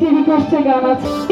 একটি রিকোয়েস্টে গান আছে।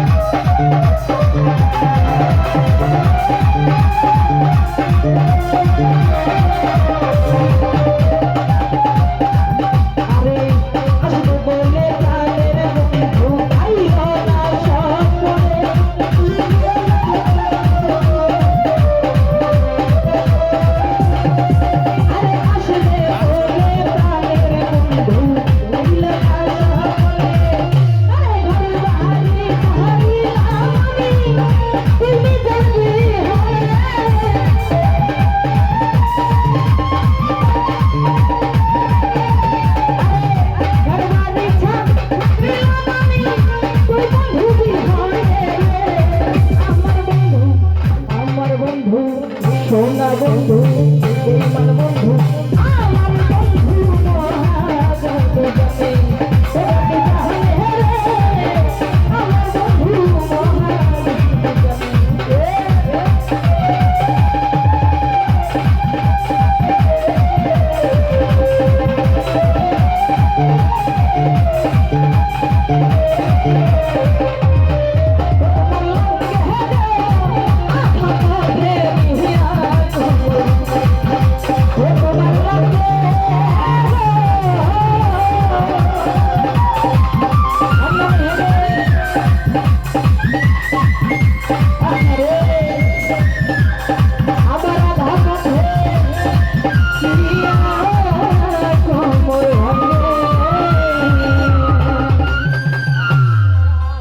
Thank you.